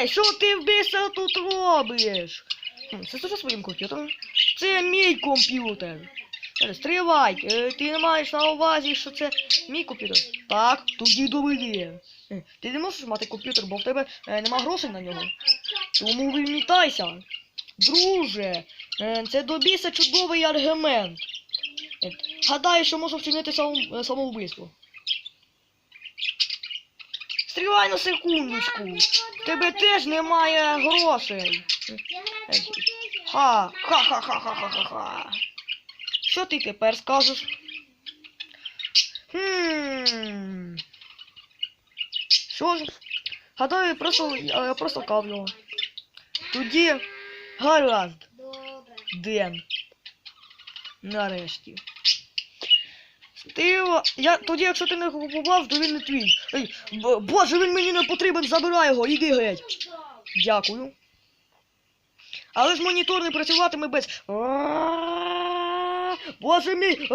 Ей, що ти в біса тут робиш? Це що своїм комп'ютером? Це мій комп'ютер. Е, Стривай, е, ти не маєш на увазі, що це мій комп'ютер? Так, тоді доведи. Е, Ти не можеш мати комп'ютер, бо в тебе нема грошей на нього. Тому вимітайся. Друже, це до біса чудовий аргумент. Гадаю, що можу вчинити самовбивство. Стривай на секундочку. Тебе теж немає грошей. Ха, ха, ха, ха, ха, ха, ха, ха. Що ти тепер скажеш? Хм. Що ж? Гадаю, просто, я просто його. Тоді гаразд, Добре. Ден. Нарешті. Стива, я тоді, якщо ти не купував, то він не твій. Ей, боже, він мені не потрібен, забирай його, іди геть. Дякую. Але ж монітор не працюватиме без. Боже мій!